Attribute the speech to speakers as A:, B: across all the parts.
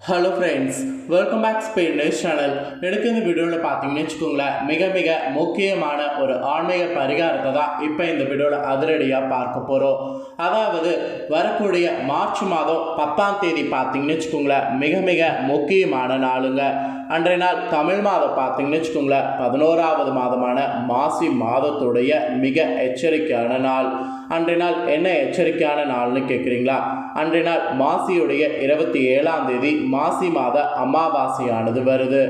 A: Hello friends welcome back Spain news channel எனக்கு இந்த வீடியோவில் பார்த்தீங்கன்னு வச்சுக்கோங்களேன் மிக மிக முக்கியமான ஒரு ஆன்மீக பரிகாரத்தை தான் இப்போ இந்த வீடியோவில் அதிரடியாக பார்க்க போகிறோம் அதாவது வரக்கூடிய மார்ச் மாதம் பத்தாம் தேதி பார்த்தீங்கன்னு வச்சுக்கோங்களேன் மிக மிக முக்கியமான நாளுங்க. அன்றைய நாள் தமிழ் மாதம் பார்த்தீங்கன்னு வச்சுக்கோங்களேன் பதினோராவது மாதமான மாசி மாதத்துடைய மிக எச்சரிக்கையான நாள். அன்றைய நாள் என்ன எச்சரிக்கையான நாள்னு கேட்குறீங்களா அன்றைய நாள் மாசியுடைய இருபத்தி ஏழாம் தேதி மாசி மாத அமாவாசையானது வருது.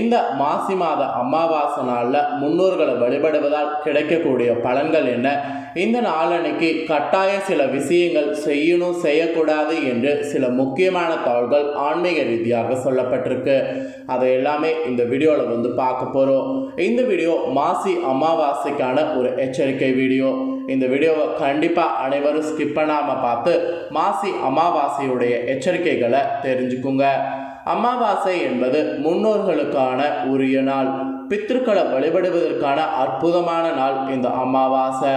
A: இந்த மாசி மாத அமாவாசை நாளில் முன்னோர்களை வழிபடுவதால் கிடைக்கக்கூடிய பலன்கள் என்ன? இந்த நாளன்னைக்கு கட்டாய சில விஷயங்கள் செய்யணும் செய்யக்கூடாது என்று சில முக்கியமான தகவல்கள் ஆன்மீக ரீதியாக சொல்லப்பட்டிருக்கு. அதை எல்லாமே இந்த வீடியோவில் வந்து பார்க்க போகிறோம் இந்த வீடியோ மாசி அமாவாசைக்கான ஒரு எச்சரிக்கை வீடியோ. இந்த வீடியோவை கண்டிப்பாக அனைவரும் ஸ்கிப் பண்ணாமல் பார்த்து மாசி அமாவாசையுடைய எச்சரிக்கைகளை தெரிஞ்சுக்குங்க. அமாவாசை என்பது முன்னோர்களுக்கான உரிய நாள். பித்திருக்களை வழிபடுவதற்கான அற்புதமான நாள் இந்த அமாவாசை.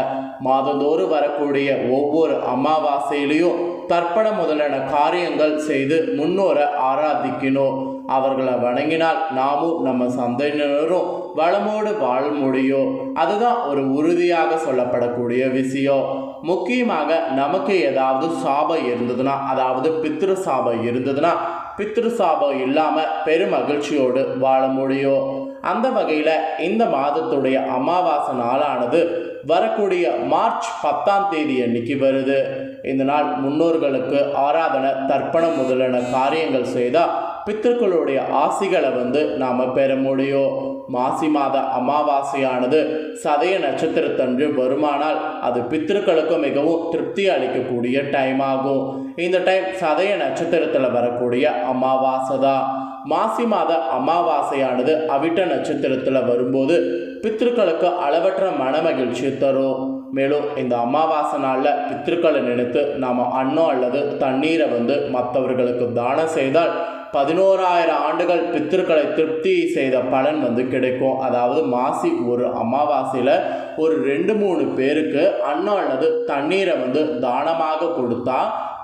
A: மாதந்தோறும் வரக்கூடிய ஒவ்வொரு அமாவாசையிலையும் தர்ப்பணம் முதலான காரியங்கள் செய்து முன்னோரை ஆராதிக்கணும். அவர்களை வணங்கினால் நாமும் நம்ம சந்தையினரும் வளமோடு வாழ முடியும். அதுதான் ஒரு உறுதியாக சொல்லப்படக்கூடிய விஷயம். முக்கியமாக நமக்கு ஏதாவது சாபம் இருந்ததுன்னா அதாவது பித்திரு சாபம் இருந்ததுன்னா பித்ரு சாபம் இல்லாமல் பெருமகிழ்ச்சியோடு வாழ முடியும். அந்த வகையில் இந்த மாதத்துடைய அமாவாசை நாளானது வரக்கூடிய மார்ச் பத்தாம் தேதி அன்னைக்கு வருது. இந்த நாள் முன்னோர்களுக்கு ஆராதனை தர்ப்பணம் முதலான காரியங்கள் செய்தால் பித்தர்களுடைய ஆசிகளை வந்து நாம் பெற முடியும். மாசி மாத அமாவாசையானது சதய நட்சத்திரத்தன்று வருமானால் அது பித்திருக்களுக்கு மிகவும் திருப்தி அளிக்கக்கூடிய டைம் ஆகும். இந்த டைம் சதய நட்சத்திரத்தில் வரக்கூடிய அமாவாசை தான். மாசி மாத அமாவாசையானது அவிட்ட நட்சத்திரத்தில் வரும்போது பித்திருக்களுக்கு அளவற்ற மனமகிழ்ச்சி தரும். மேலும் இந்த அமாவாசை நாளில் பித்திருக்களை நினைத்து நாம் அன்னம் அல்லது தண்ணீரை வந்து மற்றவர்களுக்கு தானம் செய்தால் பதினோராயிரம் ஆண்டுகள் பித்திருக்களை திருப்தி செய்த பலன் வந்து கிடைக்கும். அதாவது மாசி ஒரு அமாவாசையில் ஒரு ரெண்டு மூணு பேருக்கு அன்னம் அல்லது தண்ணீரை வந்து தானமாக கொடுத்தா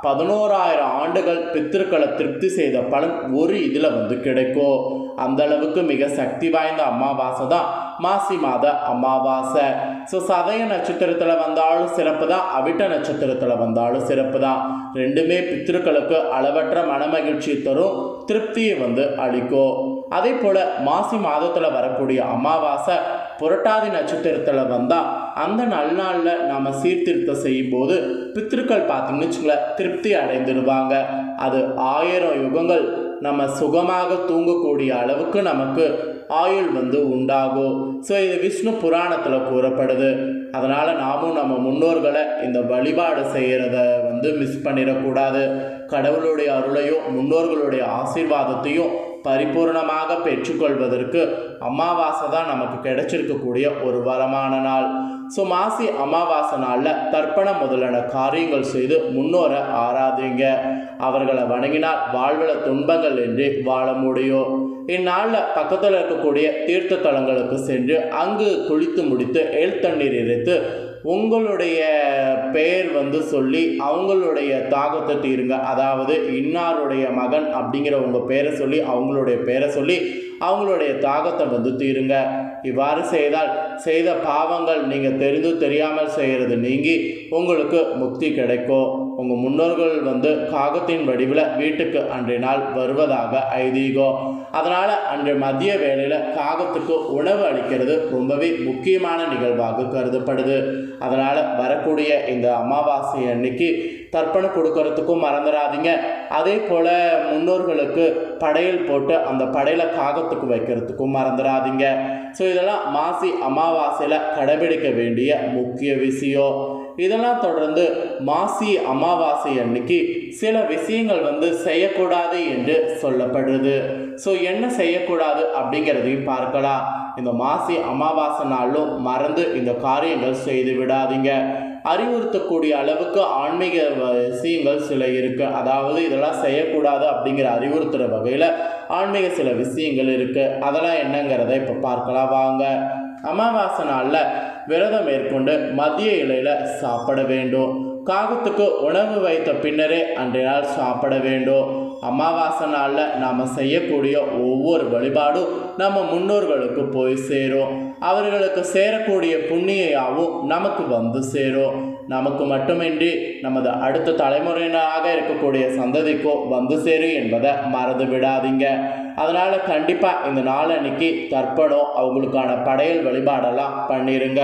A: பதினோராயிரம் ஆண்டுகள் பித்திருக்களை திருப்தி செய்த பலன் ஒரு இதில் வந்து கிடைக்கும். அந்த அளவுக்கு மிக சக்தி வாய்ந்த அமாவாசை தான் மாசி மாத அமாவாசை. ஸோ சதய நட்சத்திரத்தில் வந்தாலும் சிறப்பு தான் அவிட்ட நட்சத்திரத்தில் வந்தாலும் சிறப்பு தான். ரெண்டுமே பித்திருக்களுக்கு அளவற்ற மனமகிழ்ச்சி தரும் திருப்தியை வந்து அளிக்கும். அதே போல் மாசி மாதத்தில் வரக்கூடிய அமாவாசை புரட்டாதி நட்சத்திரத்தில் வந்தால் அந்த நல்நாளில் நாம் சீர்திருத்தம் செய்யும்போது பித்திருக்கள் பார்த்தோம்னு வச்சுங்களேன் திருப்தி அடைந்துடுவாங்க அது ஆயிரம் யுகங்கள் நம்ம சுகமாக தூங்கக்கூடிய அளவுக்கு நமக்கு ஆயுள் வந்து உண்டாகும். ஸோ இது விஷ்ணு புராணத்தில் கூறப்படுது. அதனால் நாமும் நம்ம முன்னோர்களை இந்த வழிபாடு செய்கிறத வந்து மிஸ் பண்ணிடக்கூடாது. கடவுளுடைய அருளையும் முன்னோர்களுடைய ஆசீர்வாதத்தையும் பரிபூர்ணமாக பெற்றுக்கொள்வதற்கு அமாவாசை தான் நமக்கு கிடைச்சிருக்கக்கூடிய ஒரு வரமான நாள். ஸோ மாசி அமாவாசை நாளில் தர்ப்பணம் முதலான காரியங்கள் செய்து முன்னோரை ஆராதிங்க. அவர்களை வணங்கினால் வாழ்வில் துன்பங்கள் என்று வாழ முடியும். இந்நாளில் பக்கத்தில் இருக்கக்கூடிய தீர்த்த தலங்களுக்கு சென்று அங்கு குளித்து முடித்து எழுத்தண்ணீர் தண்ணீர் இறைத்து உங்களுடைய பெயர் வந்து சொல்லி அவங்களுடைய தாகத்தை தீருங்க. அதாவது இன்னாருடைய மகன் அப்படிங்கிற உங்கள் பேரை சொல்லி அவங்களுடைய பேரை சொல்லி அவங்களுடைய தாகத்தை வந்து தீருங்க. இவ்வாறு செய்தால் செய்த பாவங்கள் நீங்கள் தெரிந்து தெரியாமல் செய்கிறது நீங்கி உங்களுக்கு முக்தி கிடைக்கும். உங்கள் முன்னோர்கள் வந்து காகத்தின் வடிவில் வீட்டுக்கு அன்றைய நாள் வருவதாக ஐதீகம் அதனால் அன்று மதிய வேளையில் காகத்துக்கு உணவு அளிக்கிறது ரொம்பவே முக்கியமான நிகழ்வாக கருதப்படுது. அதனால் வரக்கூடிய இந்த அமாவாசை அன்னைக்கு தர்ப்பணம் கொடுக்கறதுக்கும் மறந்துடாதீங்க. அதே போல் முன்னோர்களுக்கு படையல் போட்டு அந்த படையில் காகத்துக்கு வைக்கிறதுக்கும் மறந்துடாதீங்க. ஸோ இதெல்லாம் மாசி அமாவாசையில் கடைபிடிக்க வேண்டிய முக்கிய விஷயம். இதெல்லாம் தொடர்ந்து மாசி அமாவாசை அன்னைக்கு சில விஷயங்கள் வந்து செய்யக்கூடாது என்று சொல்லப்படுது ஸோ என்ன செய்யக்கூடாது அப்படிங்கிறதையும் பார்க்கலாம். இந்த மாசி அமாவாசை நாளும் மறந்து இந்த காரியங்கள் செய்து விடாதீங்க. அறிவுறுத்தக்கூடிய அளவுக்கு ஆன்மீக விஷயங்கள் சில இருக்குது அதாவது இதெல்லாம் செய்யக்கூடாது அப்படிங்கிற அறிவுறுத்துகிற வகையில் ஆன்மீக சில விஷயங்கள் இருக்குது அதெல்லாம் என்னங்கிறத இப்போ பார்க்கலாம். வாங்க. அமாவாசை நாளில் விரதம் மேற்கொண்டு மதிய இலையில் சாப்பிட வேண்டும். காகத்துக்கு உணவு வைத்த பின்னரே அன்றைய நாள் சாப்பிட வேண்டும். அமாவாசை நாளில் நாம் செய்யக்கூடிய ஒவ்வொரு வழிபாடும் நம்ம முன்னோர்களுக்கு போய் சேரும். அவர்களுக்கு சேரக்கூடிய புண்ணியாவும் நமக்கு வந்து சேரும். நமக்கு மட்டுமின்றி நமது அடுத்த தலைமுறையினராக இருக்கக்கூடிய சந்ததிக்கோ வந்து சேரும் என்பதை மறந்து விடாதீங்க. அதனால் கண்டிப்பாக இந்த நாள் அன்னைக்கு தர்ப்பணம் அவங்களுக்கான படையல் வழிபாடெல்லாம் பண்ணிடுங்க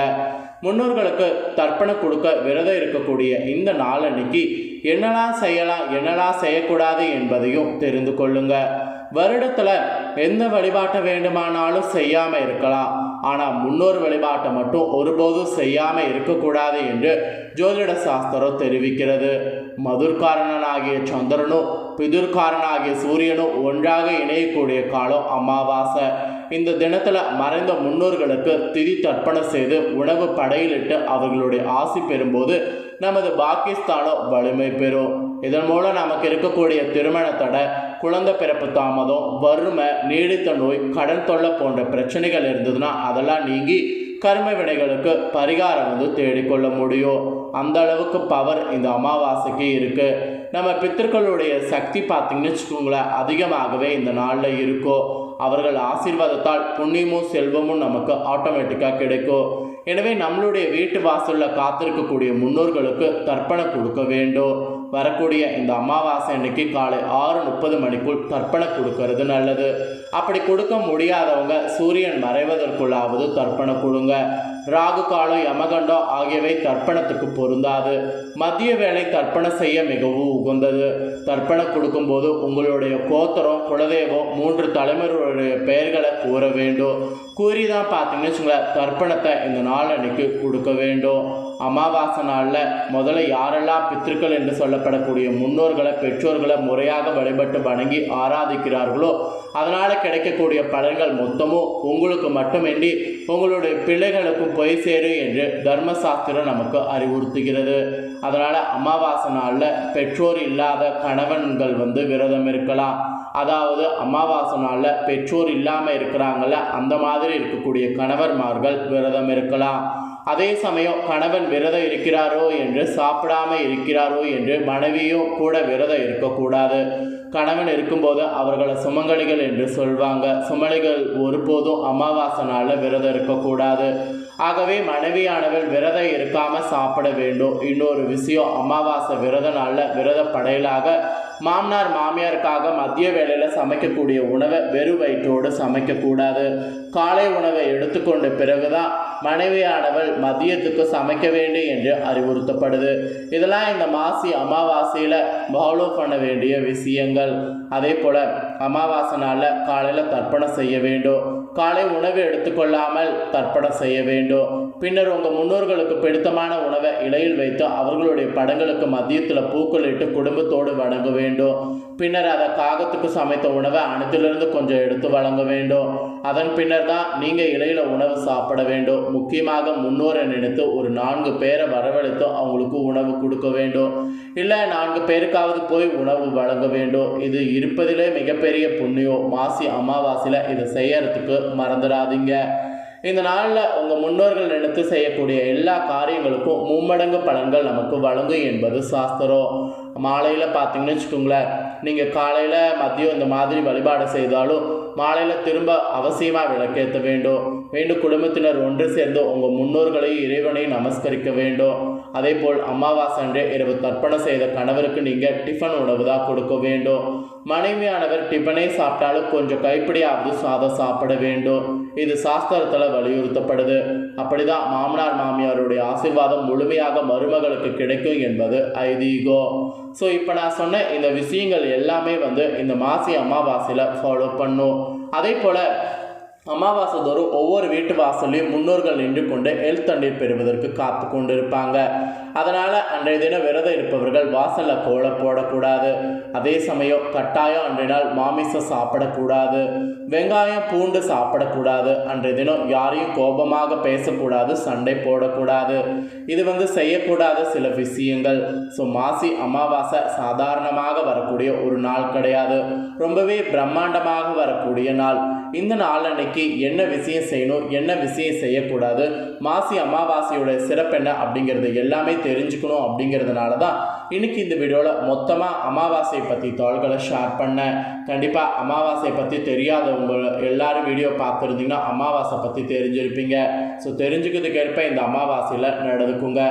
A: முன்னோர்களுக்கு தர்ப்பணம் கொடுக்க விரதம் இருக்கக்கூடிய இந்த நாள் அன்னைக்கு என்னெல்லாம் செய்யலாம் என்னெல்லாம் செய்யக்கூடாது என்பதையும் தெரிந்து கொள்ளுங்க. வருடத்தில் எந்த வழிபாட்டை வேண்டுமானாலும் செய்யாமல் இருக்கலாம். ஆனால் முன்னோர் வழிபாட்டை மட்டும் ஒருபோதும் செய்யாமல் இருக்கக்கூடாது என்று ஜோதிட சாஸ்திரம் தெரிவிக்கிறது. மதுர்காரணனாகிய சந்திரனும் பிதுர்காரனாகிய சூரியனும் ஒன்றாக இணையக்கூடிய காலம் அமாவாசை. இந்த தினத்தில் மறைந்த முன்னோர்களுக்கு திதி தர்ப்பணம் செய்து உணவு படையிலிட்டு அவர்களுடைய ஆசி பெறும்போது நமது பாகிஸ்தானோ வலிமை பெறும். இதன் மூலம் நமக்கு இருக்கக்கூடிய திருமண தடை குழந்தை பிறப்பு தாமதம் வறுமை நீடித்த நோய் கடன் தொல்லை போன்ற பிரச்சனைகள் இருந்ததுன்னா அதெல்லாம் நீங்கி கர்ம வினைகளுக்கு பரிகாரம் வந்து தேடிக்கொள்ள முடியும். அந்த அளவுக்கு பவர் இந்த அமாவாசைக்கு இருக்கு. நம்ம பித்தர்களுடைய சக்தி பார்த்தீங்கன்னு வச்சுக்கோங்களேன் அதிகமாகவே இந்த நாளில் இருக்கும் அவர்கள் ஆசீர்வாதத்தால் புண்ணியமும் செல்வமும் நமக்கு ஆட்டோமேட்டிக்காக கிடைக்கும். எனவே நம்மளுடைய வீட்டு வாசலில் காத்திருக்கக்கூடிய முன்னோர்களுக்கு தர்ப்பணம் கொடுக்க வேண்டும். வரக்கூடிய இந்த அமாவாசை அன்னைக்கு காலை ஆறு முப்பது மணிக்குள் தர்ப்பணம் கொடுக்கறது நல்லது. அப்படி கொடுக்க முடியாதவங்க சூரியன் மறைவதற்குள்ளாவது தர்ப்பணம் கொடுங்க. ராகு காலம் யமகண்டம் ஆகியவை தர்ப்பணத்துக்கு பொருந்தாது. மதிய வேலை தர்ப்பணம் செய்ய மிகவும் உகந்தது. தர்ப்பணம் கொடுக்கும்போது உங்களுடைய கோத்தரம் குலதெய்வம் மூன்று தலைமுறையுடைய பெயர்களை கூற வேண்டும். கூறி தான் பார்த்தீங்கன்னு வச்சுங்களேன் தர்ப்பணத்தை இந்த நாள் அன்னைக்கு கொடுக்க வேண்டும். அமாவாசை நாளில் முதல்ல யாரெல்லாம் பித்திருக்கள் என்று சொல்லப்படக்கூடிய முன்னோர்களை பெற்றோர்களை முறையாக வழிபட்டு வணங்கி ஆராதிக்கிறார்களோ அதனால் கிடைக்கக்கூடிய பலன்கள் மொத்தமும் உங்களுக்கு மட்டுமின்றி உங்களுடைய பிள்ளைகளுக்கும் போய் சேரும் என்று தர்மசாஸ்திரம் நமக்கு அறிவுறுத்துகிறது. அதனால் அமாவாசை நாளில் பெற்றோர் இல்லாத கணவன்கள் வந்து விரதம் இருக்கலாம். அதாவது அமாவாசை நாளில் பெற்றோர் இல்லாமல் இருக்கிறாங்கள அந்த மாதிரி இருக்கக்கூடிய கணவர்மார்கள் விரதம் இருக்கலாம். அதே சமயம் கணவன் விரதம் இருக்கிறாரோ என்று சாப்பிடாம இருக்கிறாரோ என்று மனைவியும் கூட விரதம் இருக்கக்கூடாது. கணவன் இருக்கும்போது அவர்களை சுமங்கலிகள் என்று சொல்வாங்க. சுமலிகள் ஒருபோதும் அமாவாசை நாளில் விரதம் இருக்கக்கூடாது. ஆகவே மனைவியானவள் விரதம் இருக்காமல் சாப்பிட வேண்டும். இன்னொரு விஷயம் அமாவாசை விரத நாளில் விரத படையலாக மாமனார் மாமியாருக்காக மதிய வேளையில் சமைக்கக்கூடிய உணவை வெறும் வயிற்றோடு சமைக்கக்கூடாது. காலை உணவை எடுத்துக்கொண்ட பிறகுதான் மனைவியானவள் மதியத்துக்கு சமைக்க வேண்டும் என்று அறிவுறுத்தப்படுது. இதெல்லாம் இந்த மாசி அமாவாசையில் ஃபாலோ பண்ண வேண்டிய விஷயங்கள். அதே போல் அமாவாசை நாளில் காலையில் தர்ப்பணம் செய்ய வேண்டும். காலை உணவு எடுத்துக்கொள்ளாமல் தர்ப்பணம் செய்ய வேண்டும். பின்னர் உங்கள் முன்னோர்களுக்கு பிடித்தமான உணவை இலையில் வைத்து அவர்களுடைய படங்களுக்கு மதியத்தில் பூக்கள் இட்டு குடும்பத்தோடு வணங்க வேண்டும். பின்னர் அதை காகத்துக்கு சமைத்த உணவை அனைத்திலிருந்து கொஞ்சம் எடுத்து வழங்க வேண்டும். அதன் பின்னர் தான் நீங்கள் இலையில் உணவு சாப்பிட வேண்டும். முக்கியமாக முன்னோரை நினைத்து ஒரு நான்கு பேரை வரவழைத்து அவங்களுக்கு உணவு கொடுக்க வேண்டும். இல்லை நான்கு பேருக்காவது போய் உணவு வழங்க வேண்டும். இது இருப்பதிலே மிகப்பெரிய புண்ணியம். மாசி அமாவாசையில் இதை செய்யறதுக்கு மறந்துடாதீங்க. இந்த நாளில் உங்கள் முன்னோர்கள் நினைத்து செய்யக்கூடிய எல்லா காரியங்களுக்கும் மும்மடங்கு பலன்கள் நமக்கு வழங்கும் என்பது சாஸ்திரம். மாலையில் பார்த்தீங்கன்னு வச்சுக்கோங்களேன் நீங்கள் காலையில் மதியம் இந்த மாதிரி வழிபாடு செய்தாலும் மாலையில் திரும்ப அவசியமாக விளக்கேற்ற வேண்டும். மீண்டும் குடும்பத்தினர் ஒன்று சேர்ந்து உங்கள் முன்னோர்களையும் இறைவனையும் நமஸ்கரிக்க வேண்டும். அதே போல் அமாவாசை அன்றே இரவு தர்ப்பணம் செய்த கணவருக்கு நீங்கள் டிஃபன் உணவு தான் கொடுக்க வேண்டும். மனைவியானவர் டிஃபனே சாப்பிட்டாலும் கொஞ்சம் கைப்பிடியாவது சாதம் சாப்பிட வேண்டும். இது சாஸ்திரத்தில் வலியுறுத்தப்படுது. அப்படிதான் மாமனார் மாமியாருடைய ஆசீர்வாதம் முழுமையாக மருமகளுக்கு கிடைக்கும் என்பது ஐதீகம். ஸோ இப்போ நான் சொன்ன இந்த விஷயங்கள் எல்லாமே வந்து இந்த மாசி அமாவாசையில் ஃபாலோ பண்ணும். அதே போல் அமாவாசை தோறும் ஒவ்வொரு வீட்டு வாசல்லையும் முன்னோர்கள் நின்று கொண்டு எல் தண்ணீர் பெறுவதற்கு காத்து கொண்டிருப்பாங்க. அதனால் அன்றைய தினம் விரதம் இருப்பவர்கள் வாசலில் கோலம் போடக்கூடாது. அதே சமயம் கட்டாயம் அன்றைய நாள் மாமிசம் சாப்பிடக்கூடாது. வெங்காயம் பூண்டு சாப்பிடக்கூடாது. அன்றைய தினம் யாரையும் கோபமாக பேசக்கூடாது சண்டை போடக்கூடாது. இது வந்து செய்யக்கூடாத சில விஷயங்கள். ஸோ மாசி அமாவாசை சாதாரணமாக வரக்கூடிய ஒரு நாள் கிடையாது. ரொம்பவே பிரம்மாண்டமாக வரக்கூடிய நாள். இந்த நாள் அன்னைக்கு என்ன விஷயம் செய்யணும் என்ன விஷயம் செய்யக்கூடாது மாசி அமாவாசையோட சிறப்பு என்ன அப்படிங்கிறது எல்லாமே தெரிஞ்சுக்கணும் அப்படிங்கிறதுனால தான் இன்னைக்கு இந்த வீடியோவில் மொத்தமாக அமாவாசையை பற்றி தோள்களை ஷேர் பண்ணேன். கண்டிப்பாக அமாவாசையை பற்றி தெரியாதவங்க எல்லாரும் வீடியோ பார்த்துருந்தீங்கன்னா அமாவாசை பற்றி தெரிஞ்சிருப்பீங்க. ஸோ தெரிஞ்சுக்கிறதுக்கு ஏற்ப இந்த அமாவாசையில் நடந்துக்குங்க.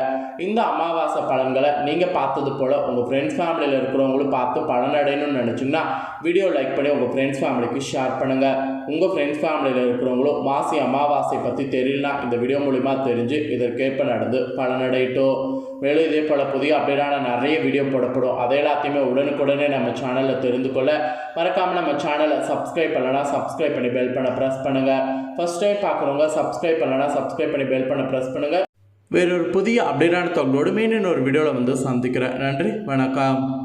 A: இந்த அமாவாசை பலன்களை நீங்கள் பார்த்தது போல் உங்கள் ஃப்ரெண்ட்ஸ் ஃபேமிலியில் இருக்கிறவங்களும் பார்த்து பலனடையணும்னு நினச்சிங்கன்னா வீடியோ லைக் பண்ணி உங்கள் ஃப்ரெண்ட்ஸ் ஃபேமிலிக்கு ஷேர் பண்ணுங்கள் உங்கள் ஃப்ரெண்ட்ஸ் ஃபேமிலியில் இருக்கிறவங்களும் மாசி அமாவாசை பற்றி தெரியலனா இந்த வீடியோ மூலிமா தெரிஞ்சு இதற்கேற்ப நடந்து பலனடையட்டும் மேலும் இதே போல் புதிய அப்டேட்டான நிறைய வீடியோ போடப்படும். அதை எல்லாத்தையுமே உடனுக்குடனே நம்ம சேனலில் தெரிந்து கொள்ள. மறக்காமல் நம்ம சேனலை சப்ஸ்கிரைப் பண்ணலனா சப்ஸ்கிரைப் பண்ணி பெல் பண்ண ப்ரெஸ் பண்ணுங்கள் ஃபஸ்ட் டைம் பார்க்குறவங்க சப்ஸ்கிரைப் பண்ணலனா சப்ஸ்கிரைப் பண்ணி பெல் பண்ண ப்ரெஸ் பண்ணுங்கள் வேறொரு புதிய அப்டேட்டான தகவலோடு மீண்டும் ஒரு வீடியோவில் வந்து சந்திக்கிறேன். நன்றி வணக்கம்.